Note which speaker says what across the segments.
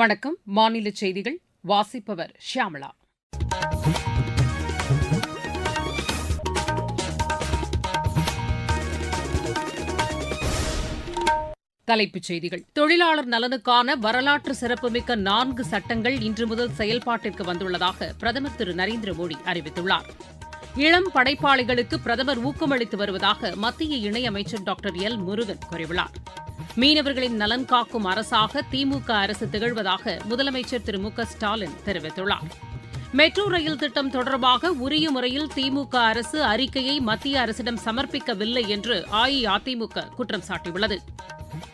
Speaker 1: வணக்கம் மாநில செய்திகள் வாசிப்பவர் ஷியாமளா தலைப்புச் செய்திகள் தொழிலாளர் நலனுக்கான வரலாற்று சிறப்புமிக்க நான்கு சட்டங்கள் இன்று முதல் செயல்பாட்டிற்கு வந்துள்ளதாக பிரதமர் திரு நரேந்திர மோடி அறிவித்துள்ளார் இளம் படைப்பாளிகளுக்கு பிரதமர் ஊக்கமளித்து வருவதாக மத்திய இணையமைச்சர் டாக்டர் எல் முருகன் கூறியுள்ளார் மீனவர்களின் நலன் காக்கும் அரசாக திமுக அரசு திகழ்வதாக முதலமைச்சர் திரு மு ஸ்டாலின் தெரிவித்துள்ளார் மெட்ரோ ரயில் திட்டம் தொடர்பாக உரிய முறையில் திமுக அரசு அறிக்கையை மத்திய அரசிடம் சமர்ப்பிக்கவில்லை என்று அஇஅதிமுக குற்றம் சாட்டியுள்ளது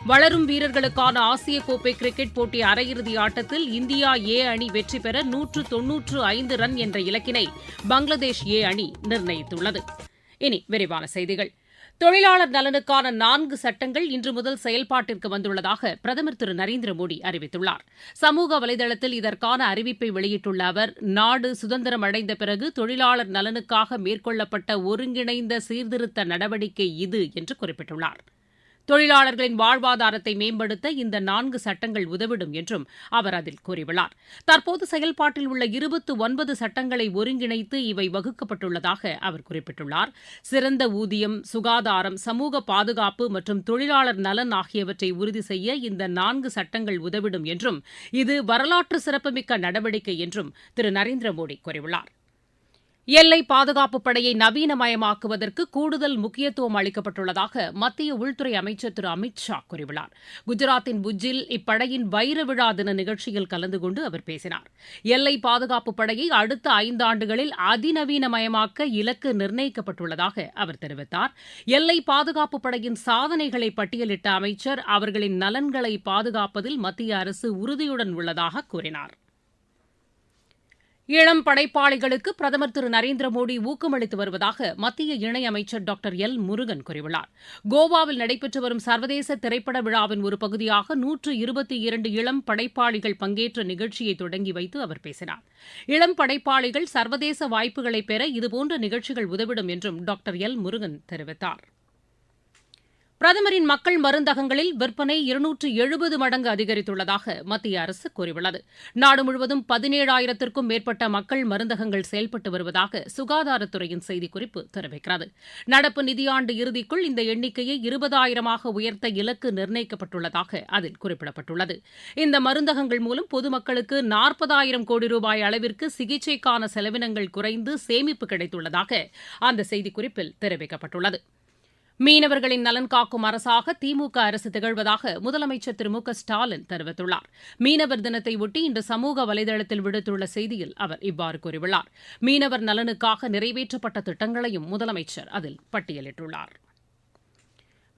Speaker 1: வளரும் வீரர்களுக்கான ஆசிய கோப்பை கிரிக்கெட் போட்டி அரையிறுதி ஆட்டத்தில் இந்தியா ஏ அணி வெற்றி பெற நூற்று தொன்னூற்று ஐந்து ரன் என்ற இலக்கினை பங்களாதேஷ் ஏ அணி நிர்ணயித்துள்ளது இனி விரிவான செய்திகள் தொழிலாளர் நலனுக்கான நான்கு சட்டங்கள் இன்று முதல் செயல்பாட்டிற்கு வந்துள்ளதாக பிரதமர் திரு நரேந்திர மோடி அறிவித்துள்ளார் சமூக வலைதளத்தில் இதற்கான அறிவிப்பை வெளியிட்டுள்ள அவர் நாடு சுதந்திரம் அடைந்த பிறகு தொழிலாளர் நலனுக்காக மேற்கொள்ளப்பட்ட ஒருங்கிணைந்த சீர்திருத்த நடவடிக்கை இது என்று குறிப்பிட்டுள்ளாா் தொழிலாளர்களின் வாழ்வாதாரத்தை மேம்படுத்த இந்த நான்கு சட்டங்கள் உதவிடும் என்றும் அவர் அதில் கூறியுள்ளார் தற்போது செயல்பாட்டில் உள்ள இருபத்து ஒன்பது சட்டங்களை ஒருங்கிணைத்து இவை வகுக்கப்பட்டுள்ளதாக அவர் குறிப்பிட்டுள்ளார் சிறந்த ஊதியம் சுகாதாரம் சமூக பாதுகாப்பு மற்றும் தொழிலாளர் நலன் ஆகியவற்றை உறுதி செய்ய இந்த நான்கு சட்டங்கள் உதவிடும் என்றும் இது வரலாற்று சிறப்புமிக்க நடவடிக்கை என்றும் திரு நரேந்திர மோடி கூறியுள்ளார் எல்லை பாதுகாப்புப் படையை நவீனமயமாக்குவதற்கு கூடுதல் முக்கியத்துவம் அளிக்கப்பட்டுள்ளதாக மத்திய உள்துறை அமைச்சர் திரு அமித் ஷா கூறியுள்ளார் குஜராத்தின் புஜ்ஜில் இப்படையின் வைர விழா தின நிகழ்ச்சியில் கலந்து கொண்டு அவர் பேசினார் எல்லை பாதுகாப்புப் படையை அடுத்த ஐந்தாண்டுகளில் அதிநவீனமயமாக்க இலக்கு நிர்ணயிக்கப்பட்டுள்ளதாக அவர் தெரிவித்தார் எல்லை பாதுகாப்புப் படையின் சாதனைகளை பட்டியலிட்ட அமைச்சர் அவர்களின் நலன்களை பாதுகாப்பதில் மத்திய அரசு உறுதியுடன் உள்ளதாக கூறினாா் இளம் படைப்பாளிகளுக்கு பிரதமர் திரு நரேந்திர மோடி ஊக்கமளித்து வருவதாக மத்திய இணையமைச்சர் டாக்டர் எல் முருகன் கூறியுள்ளார் கோவாவில் நடைபெற்று வரும் சர்வதேச திரைப்பட விழாவின் ஒரு பகுதியாக நூற்று இருபத்தி இரண்டு இளம் படைப்பாளிகள் பங்கேற்ற நிகழ்ச்சியை தொடங்கி வைத்து அவர் பேசினார் இளம் படைப்பாளிகள் சர்வதேச வாய்ப்புகளை பெற இதுபோன்ற நிகழ்ச்சிகள் உதவிடும் என்றும் டாக்டர் எல் முருகன் தெரிவித்தாா் பிரதமரின் மக்கள் மருந்தகங்களில் விற்பனை இருநூற்று எழுபது மடங்கு அதிகரித்துள்ளதாக மத்திய அரசு கூறியுள்ளது நாடு முழுவதும் பதினேழாயிரத்திற்கும் மேற்பட்ட மக்கள் மருந்தகங்கள் செயல்பட்டு வருவதாக சுகாதாரத்துறையின் செய்திக்குறிப்பு தெரிவிக்கிறது நடப்பு நிதியாண்டு இறுதிக்குள் இந்த எண்ணிக்கையை இருபதாயிரமாக உயர்த்த இலக்கு நிர்ணயிக்கப்பட்டுள்ளதாக அதில் குறிப்பிடப்பட்டுள்ளது இந்த மருந்தகங்கள் மூலம் பொதுமக்களுக்கு நாற்பதாயிரம் கோடி ரூபாய் அளவிற்கு சிகிச்சைக்கான செலவினங்கள் குறைந்து சேமிப்பு கிடைத்துள்ளதாக அந்த செய்திக்குறிப்பில் தெரிவிக்கப்பட்டுள்ளது மீனவர்களின் நலன் காக்கும் அரசாக திமுக அரசு திகழ்வதாக முதலமைச்சர் திரு மு ஸ்டாலின் தெரிவித்துள்ளார் மீனவர் தினத்தையொட்டி இன்று சமூக வலைதளத்தில் விடுத்துள்ள செய்தியில் அவர் இவ்வாறு கூறியுள்ளார் மீனவர் நலனுக்காக நிறைவேற்றப்பட்ட திட்டங்களையும் முதலமைச்சர் அதில் பட்டியலிட்டுள்ளாா்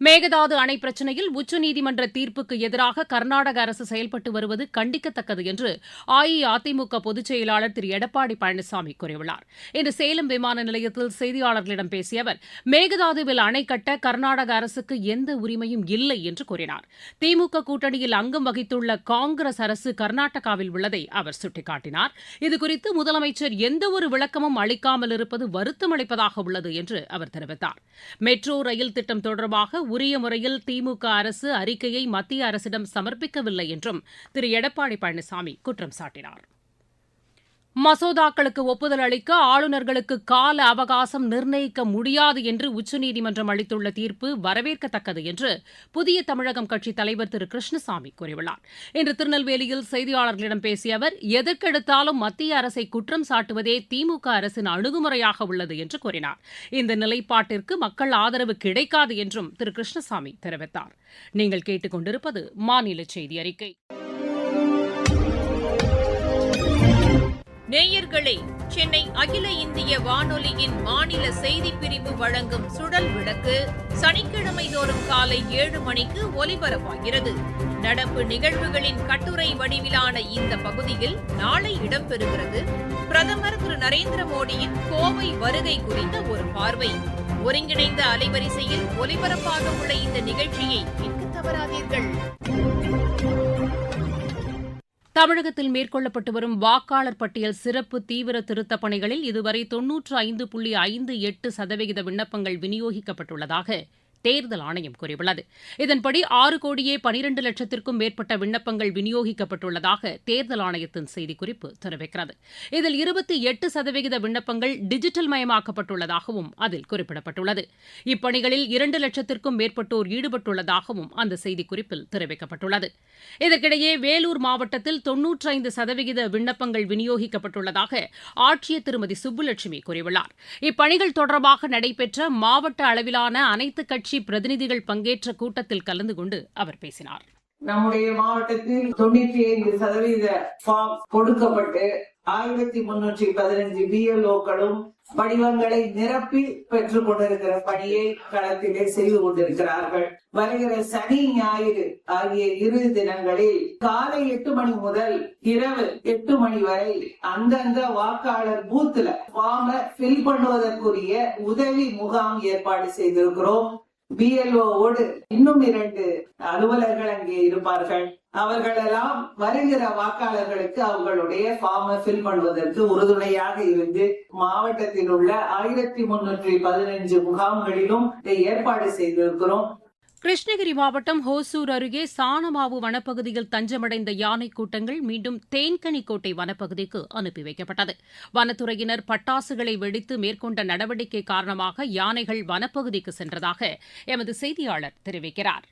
Speaker 1: மேகதாது அணை பிரச்சினையில் உச்சநீதிமன்ற தீர்ப்புக்கு எதிராக கர்நாடக அரசு செயல்பட்டு வருவது கண்டிக்கத்தக்கது என்று அஇஅதிமுக பொதுச் செயலாளர் திரு எடப்பாடி பழனிசாமி கூறியுள்ளார் இன்று சேலம் விமான நிலையத்தில் செய்தியாளர்களிடம் பேசிய அவர் மேகதாதுவில் அணை கட்ட கர்நாடக அரசுக்கு எந்த உரிமையும் இல்லை என்று கூறினார் திமுக கூட்டணியில் அங்கம் வகித்துள்ள காங்கிரஸ் அரசு கர்நாடகாவில் உள்ளதை அவர் சுட்டிக்காட்டினார் இதுகுறித்து முதலமைச்சர் எந்தவொரு விளக்கமும் அளிக்காமல் இருப்பது வருத்தமளிப்பதாக உள்ளது என்று அவர் தெரிவித்தார் மெட்ரோ ரயில் திட்டம் தொடர்பாக உரிய முறையில் திமுக அரசு அறிக்கையை மத்திய அரசிடம் சமர்ப்பிக்கவில்லை என்றும் திரு எடப்பாடி பழனிசாமி குற்றம் சாட்டினாா் மசோதாக்களுக்கு ஒப்புதல் அளிக்க ஆளுநர்களுக்கு கால அவகாசம் நிர்ணயிக்க முடியாது என்று உச்சநீதிமன்றம் அளித்துள்ள தீர்ப்பு வரவேற்கத்தக்கது என்று புதிய தமிழகம் கட்சித் தலைவர் திரு கிருஷ்ணசாமி கூறியுள்ளார் இன்று திருநெல்வேலியில் செய்தியாளர்களிடம் பேசிய அவர் எதற்கெடுத்தாலும் மத்திய அரசை குற்றம் சாட்டுவதே திமுக அரசின் அணுகுமுறையாக உள்ளது என்று கூறினார் இந்த நிலைப்பாட்டிற்கு மக்கள் ஆதரவு கிடைக்காது என்றும் திரு கிருஷ்ணசாமி தெரிவித்தார் நீங்கள் கேட்டுக்கொண்டிருப்பது மாநில செய்தி அறிக்கை
Speaker 2: நேயர்களே சென்னை அகில இந்திய வானொலியின் மாநில செய்திப் பிரிவு வழங்கும் சுடல் விளக்கு சனிக்கிழமை தோறும் காலை ஏழு மணிக்கு ஒலிபரப்பாகிறது நடப்பு நிகழ்வுகளின் கட்டுரை வடிவிலான இந்த பகுதியில் நாளை இடம்பெறுகிறது பிரதமர் திரு நரேந்திர மோடியின் கோவை வருகை குறித்த ஒரு பார்வை ஒருங்கிணைந்த அலைவரிசையில் ஒலிபரப்பாக உள்ள இந்த நிகழ்ச்சியை கேட்க தவறாதீர்கள்
Speaker 1: தமிழகத்தில் மேற்கொள்ளப்பட்டு வரும் வாக்காளர் பட்டியல் சிறப்பு தீவிர திருத்தப் பணிகளில் இதுவரை தொன்னூற்று ஐந்து புள்ளி ஐந்து எட்டு சதவிகித விண்ணப்பங்கள் விநியோகிக்கப்பட்டுள்ளதாக தேர்தல் ஆணையம் கூறியுள்ளது இதன்படி ஆறு கோடியே பனிரெண்டு லட்சத்திற்கும் மேற்பட்ட விண்ணப்பங்கள் விநியோகிக்கப்பட்டுள்ளதாக தேர்தல் ஆணையத்தின் செய்திக்குறிப்பு தெரிவிக்கிறது இதில் இருபத்தி எட்டு சதவிகித விண்ணப்பங்கள் டிஜிட்டல் மயமாக்கப்பட்டுள்ளதாகவும் அதில் குறிப்பிடப்பட்டுள்ளது இப்பணிகளில் இரண்டு லட்சத்திற்கும் மேற்பட்டோர் ஈடுபட்டுள்ளதாகவும் அந்த செய்திக்குறிப்பில் தெரிவிக்கப்பட்டுள்ளது இதற்கிடையே வேலூர் மாவட்டத்தில் தொன்னூற்றைந்து சதவிகித விண்ணப்பங்கள் விநியோகிக்கப்பட்டுள்ளதாக ஆட்சியர் திருமதி சுப்புலட்சுமி கூறியுள்ளார் இப்பணிகள் தொடர்பாக நடைபெற்ற மாவட்ட அளவிலான அனைத்து கட்சி கட்சி பிரதிநிதிகள் பங்கேற்ற கூட்டத்தில் கலந்து கொண்டு அவர் பேசினார்
Speaker 3: நம்முடைய மாவட்டத்தில் தொண்ணூற்றி ஐந்து சதவீத ஃபார்ம் கொடுக்கப்பட்டு ஆயிரத்தி முன்னூற்றி பதினஞ்சு பிஎல்ஓக்களும் படிவங்களை நிரப்பி பெற்றுக் கொண்டிருக்கிற பணியை களத்திலே செய்து கொண்டிருக்கிறார்கள் வருகிற சனி ஞாயிறு ஆகிய இரு தினங்களில் காலை எட்டு மணி முதல் இரவு எட்டு மணி வரை அந்தந்த வாக்காளர் பூத்துல ஃபார்ம ஃபில் பண்ணுவதற்குரிய உதவி முகாம் ஏற்பாடு செய்திருக்கிறோம் பிஎல்ஓடு இன்னும் இரண்டு அலுவலர்கள் அங்கே இருப்பார்கள் அவர்கள் எல்லாம் வருகிற வாக்காளர்களுக்கு அவர்களுடைய ஃபார்மை ஃபில் பண்ணுவதற்கு உறுதுணையாக இருந்து மாவட்டத்தில் உள்ள ஆயிரத்தி முன்னூற்றி பதினஞ்சு முகாம்களிலும் ஏற்பாடு செய்திருக்கிறோம்
Speaker 1: கிருஷ்ணகிரி மாவட்டம் ஹோசூர் அருகே சாணமாவு வனப்பகுதியில் தஞ்சமடைந்த யானை கூட்டங்கள் மீண்டும் தேன்கனிக்கோட்டை வனப்பகுதிக்கு அனுப்பி வைக்கப்பட்டது வனத்துறையினர் பட்டாசுகளை வெடித்து மேற்கொண்ட நடவடிக்கை காரணமாக யானைகள் வனப்பகுதிக்கு சென்றதாக எமது செய்தியாளர் தெரிவிக்கிறாா்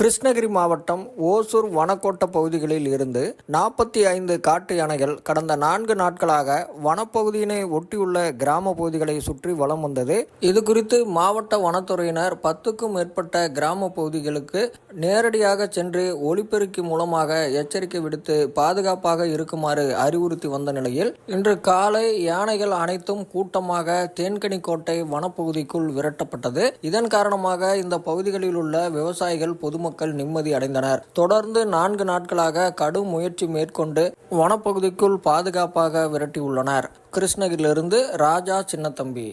Speaker 4: கிருஷ்ணகிரி மாவட்டம் ஓசூர் வனக்கோட்ட பகுதிகளில் இருந்து நாற்பத்தி ஐந்து காட்டு யானைகள் கடந்த நான்கு நாட்களாக வனப்பகுதியினை ஒட்டியுள்ள கிராம பகுதிகளை சுற்றி வலம் வந்தது இது குறித்து மாவட்ட வனத்துறையினர் பத்துக்கும் மேற்பட்ட கிராம பகுதிகளுக்கு நேரடியாக சென்று ஒளிப்பெருக்கி மூலமாக எச்சரிக்கை விடுத்து பாதுகாப்பாக இருக்குமாறு அறிவுறுத்தி வந்த நிலையில் இன்று காலை யானைகள் அனைத்தும் கூட்டமாக தேன்கனிக்கோட்டை வனப்பகுதிக்குள் விரட்டப்பட்டது இதன் காரணமாக இந்த பகுதிகளில் உள்ள விவசாயிகள் பொது பொதுமக்கள் நிம்மதி அடைந்தனர் தொடர்ந்து நான்கு நாட்களாக கடும் முயற்சி மேற்கொண்டு வனப்பகுதிக்குள் பாதுகாப்பாக விரட்டியுள்ளனர் கிருஷ்ணகிரியிலிருந்து ராஜா சின்னத்தம்பி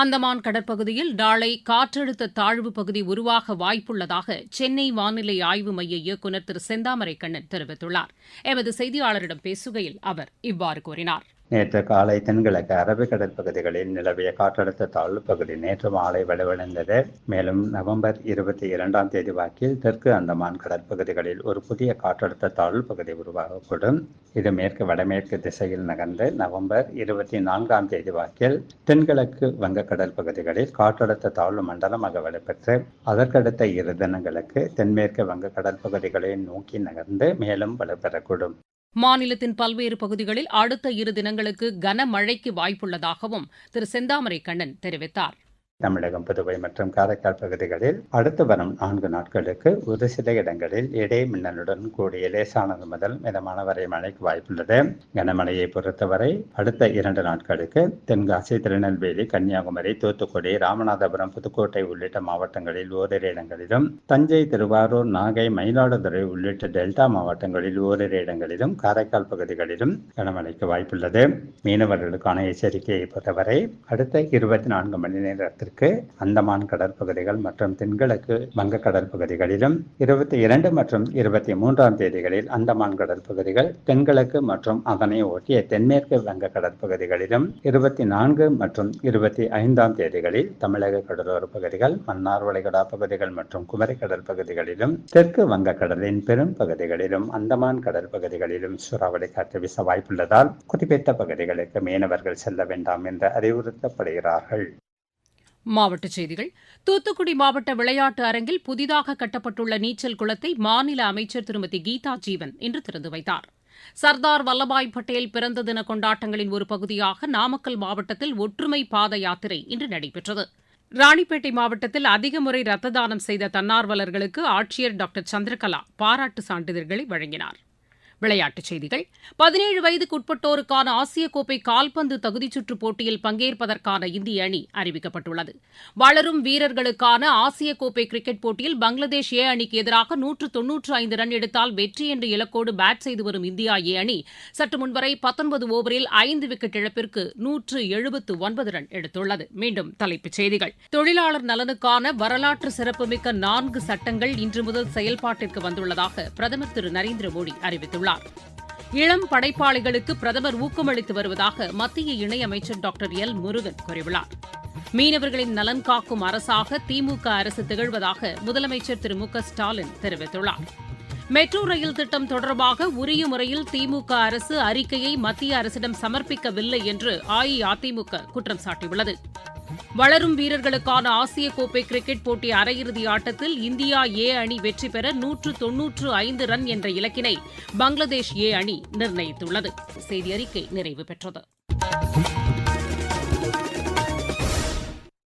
Speaker 1: அந்தமான் கடற்பகுதியில் நாளை காற்றழுத்த தாழ்வு பகுதி உருவாக வாய்ப்புள்ளதாக சென்னை வானிலை ஆய்வு மைய இயக்குநர் திரு செந்தாமரை கண்ணன் தெரிவித்துள்ளார் எமது செய்தியாளரிடம் பேசுகையில் அவர் இவ்வாறு கூறினாா்
Speaker 5: நேற்று காலை தென்கிழக்கு அரபிக் கடற்பகுதிகளில் நிலவிய காற்றழுத்த தாழ்வு பகுதி நேற்று மாலை வலுவிழந்தது மேலும் நவம்பர் இருபத்தி இரண்டாம் தேதி வாக்கில் தெற்கு அந்தமான் கடற்பகுதிகளில் ஒரு புதிய காற்றழுத்த தாழ்வு பகுதி உருவாகக்கூடும் இது மேற்கு வடமேற்கு திசையில் நகர்ந்து நவம்பர் இருபத்தி நான்காம் தேதி வாக்கில் தென்கிழக்கு வங்கக்கடல் பகுதிகளில் காற்றழுத்த தாழ்வு மண்டலமாக வலுப்பெற்று அதற்கடுத்த இரு தினங்களுக்கு தென்மேற்கு வங்கக்கடல் பகுதிகளை நோக்கி நகர்ந்து மேலும் வலுப்பெறக்கூடும்
Speaker 1: மாநிலத்தின் பல்வேறு பகுதிகளில் அடுத்த இரு தினங்களுக்கு கனமழைக்கு வாய்ப்புள்ளதாகவும் திரு செந்தாமரை கண்ணன் தெரிவித்தாா்
Speaker 6: தமிழகம் புதுவை மற்றும் காரைக்கால் பகுதிகளில் அடுத்து வரும் நான்கு நாட்களுக்கு ஒரு சில இடங்களில் இடை மின்னலுடன் கூடிய லேசானது முதல் மிதமான வரை மழைக்கு வாய்ப்புள்ளது கனமழையை பொறுத்தவரை அடுத்த இரண்டு நாட்களுக்கு தென்காசி திருநெல்வேலி கன்னியாகுமரி தூத்துக்குடி ராமநாதபுரம் புதுக்கோட்டை உள்ளிட்ட மாவட்டங்களில் ஓரிரு இடங்களிலும் தஞ்சை திருவாரூர் நாகை மயிலாடுதுறை உள்ளிட்ட டெல்டா மாவட்டங்களில் ஓரிரு இடங்களிலும் காரைக்கால் பகுதிகளிலும் கனமழைக்கு வாய்ப்புள்ளது மீனவர்களுக்கான எச்சரிக்கையை பொறுத்தவரை அடுத்த இருபத்தி நான்கு மணி நேரத்தில் மேற்கு அந்தமான் கடற்பகுதிகள் மற்றும் தென்கிழக்கு வங்க கடற்பகுதிகளிலும் இருபத்தி இரண்டு மற்றும் இருபத்தி மூன்றாம் தேதிகளில் அந்தமான் கடற்பகுதிகள் தென்கிழக்கு மற்றும் அதனை ஒட்டிய தென்மேற்கு வங்க கடற்பகுதிகளிலும் இருபத்தி நான்கு மற்றும் இருபத்தி ஐந்தாம் தேதிகளில் தமிழக கடலோர பகுதிகள் மன்னார் வளைகுடா பகுதிகள் மற்றும் குமரி கடற்பகுதிகளிலும் தெற்கு வங்க கடலின் பெரும் பகுதிகளிலும் அந்தமான் கடற்பகுதிகளிலும் சூறாவளி காற்று வீச வாய்ப்புள்ளதால் குறிப்பிட்ட பகுதிகளுக்கு மீனவர்கள் செல்ல வேண்டாம் என்று அறிவுறுத்தப்படுகிறார்கள்
Speaker 1: மாவட்டச் செய்திகள் தூத்துக்குடி மாவட்ட விளையாட்டு அரங்கில் புதிதாக கட்டப்பட்டுள்ள நீச்சல் குளத்தை மாநில அமைச்சர் திருமதி கீதா ஜீவன் இன்று திறந்து வைத்தார் சர்தார் வல்லபாய் பட்டேல் பிறந்த தின கொண்டாட்டங்களின் ஒரு பகுதியாக நாமக்கல் மாவட்டத்தில் ஒற்றுமை பாத யாத்திரை இன்று நடைபெற்றது ராணிப்பேட்டை மாவட்டத்தில் அதிக முறை ரத்த தானம் செய்த தன்னார்வலர்களுக்கு ஆட்சியர் டாக்டர் சந்திரகலா பாராட்டு சான்றிதழ்களை வழங்கினாா் விளையாட்டுச் செய்திகள் பதினேழு வயதுக்குட்பட்டோருக்கான ஆசிய கோப்பை கால்பந்து தகுதிச்சுற்று போட்டியில் பங்கேற்பதற்கான இந்திய அணி அறிவிக்கப்பட்டுள்ளது வளரும் வீரர்களுக்கான ஆசிய கோப்பை கிரிக்கெட் போட்டியில் பங்களாதேஷ் ஏ அணிக்கு எதிராக நூற்று தொன்னூற்று ஐந்து ரன் எடுத்தால் வெற்றி என்ற இலக்கோடு பேட் செய்து வரும் இந்தியா ஏ அணி சற்று முன்வரை பத்தொன்பது ஓவரில் ஐந்து விக்கெட் இழப்பிற்கு நூற்று எழுபத்து ஒன்பது ரன் எடுத்துள்ளது மீண்டும் தலைப்புச் செய்திகள் தொழிலாளர் நலனுக்கான வரலாற்று சிறப்புமிக்க நான்கு சட்டங்கள் இன்று முதல் செயல்பாட்டிற்கு வந்துள்ளதாக பிரதமர் திரு நரேந்திர மோடி அறிவித்துள்ளார் கூறியுள்ளார் இளம் படைப்பாளிகளுக்கு பிரதமர் ஊக்கமளித்து வருவதாக மத்திய இணையமைச்சர் டாக்டர் எல் முருகன் கூறியுள்ளார் மீனவர்களின் நலன் காக்கும் அரசாக திமுக அரசு திகழ்வதாக முதலமைச்சர் திரு மு ஸ்டாலின் தெரிவித்துள்ளார் மெட்ரோ ரயில் திட்டம் தொடர்பாக உரிய முறையில் திமுக அரசு அறிக்கையை மத்திய அரசிடம் சமர்ப்பிக்கவில்லை என்று அஇஅதிமுக குற்றம் சாட்டியுள்ளது வளரும் வீரர்களுக்கான ஆசிய கோப்பை கிரிக்கெட் போட்டி அரையிறுதி ஆட்டத்தில் இந்தியா ஏ அணி வெற்றி பெற நூற்று தொன்னூற்று ஐந்து ரன் என்ற இலக்கினை பங்களாதேஷ் ஏ அணி நிர்ணயித்துள்ளது செய்தி அறிக்கை நிறைவு பெற்றது